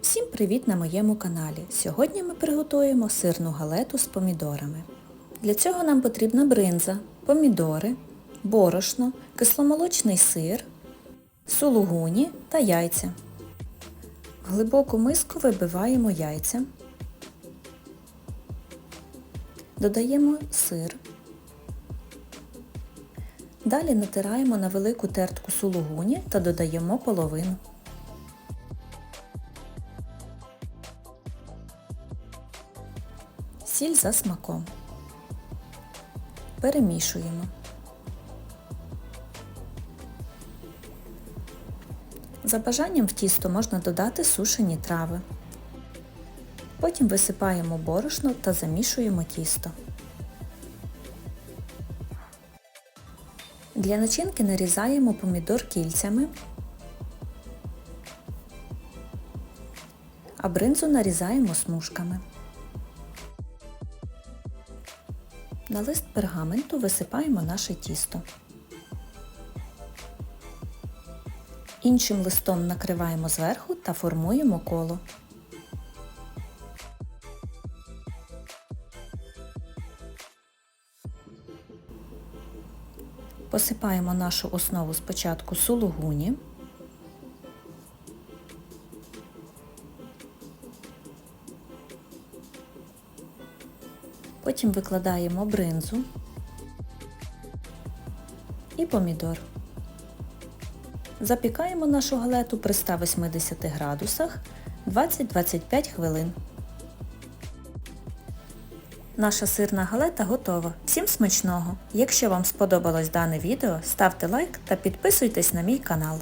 Всім привіт на моєму каналі. Сьогодні ми приготуємо сирну галету з помідорами. Для цього нам потрібна бринза, помідори, борошно, кисломолочний сир, сулугуні та яйця. В глибоку миску вибиваємо яйця. Додаємо сир. Далі натираємо на велику тертку сулугуні та додаємо половину. Сіль за смаком. Перемішуємо. За бажанням в тісто можна додати сушені трави. Потім висипаємо борошно та замішуємо тісто. Для начинки нарізаємо помідор кільцями, а бринзу нарізаємо смужками. На лист пергаменту висипаємо наше тісто. Іншим листом накриваємо зверху та формуємо коло. Посипаємо нашу основу спочатку сулугуні. Потім викладаємо бринзу і помідор. Запікаємо нашу галету при 180 градусах 20-25 хвилин. Наша сирна галета готова. Всім смачного! Якщо вам сподобалось дане відео, ставте лайк та підписуйтесь на мій канал.